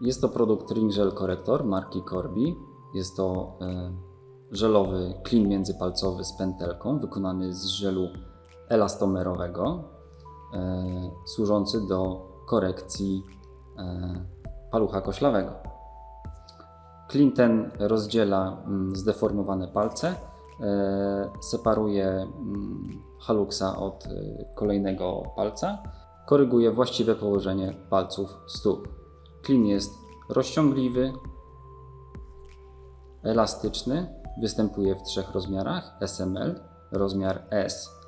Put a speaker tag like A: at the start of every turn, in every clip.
A: Jest to produkt Ring Gel Corrector marki Corby. Jest to e, żelowy klin międzypalcowy z pętelką wykonany z żelu elastomerowego, e, służący do korekcji e, palucha koślawego. Klin ten rozdziela mm, zdeformowane palce, separuje mm, haluxa od kolejnego palca, koryguje właściwe położenie palców stóp. Klin jest rozciągliwy, elastyczny, występuje w trzech rozmiarach: SML, rozmiar S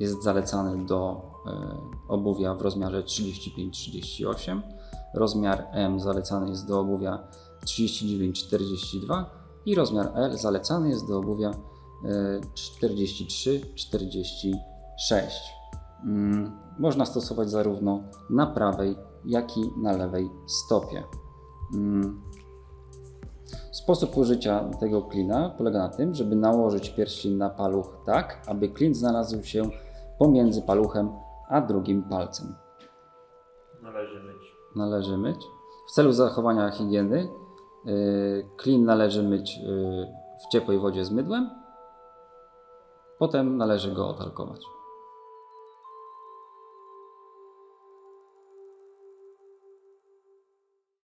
A: jest zalecany do e, obuwia w rozmiarze 35-38, rozmiar M zalecany jest do obuwia 39-42 i rozmiar L zalecany jest do obuwia e, 43-46. Mm, Można stosować zarówno na prawej, jak i na lewej stopie. Mm. Sposób użycia tego klina polega na tym, żeby nałożyć pierścień na paluch tak, aby klin znalazł się pomiędzy paluchem a drugim palcem.
B: Należy myć.
A: Należy myć. W celu zachowania higieny yy, klin należy myć yy, w ciepłej wodzie z mydłem. Potem należy go otalkować.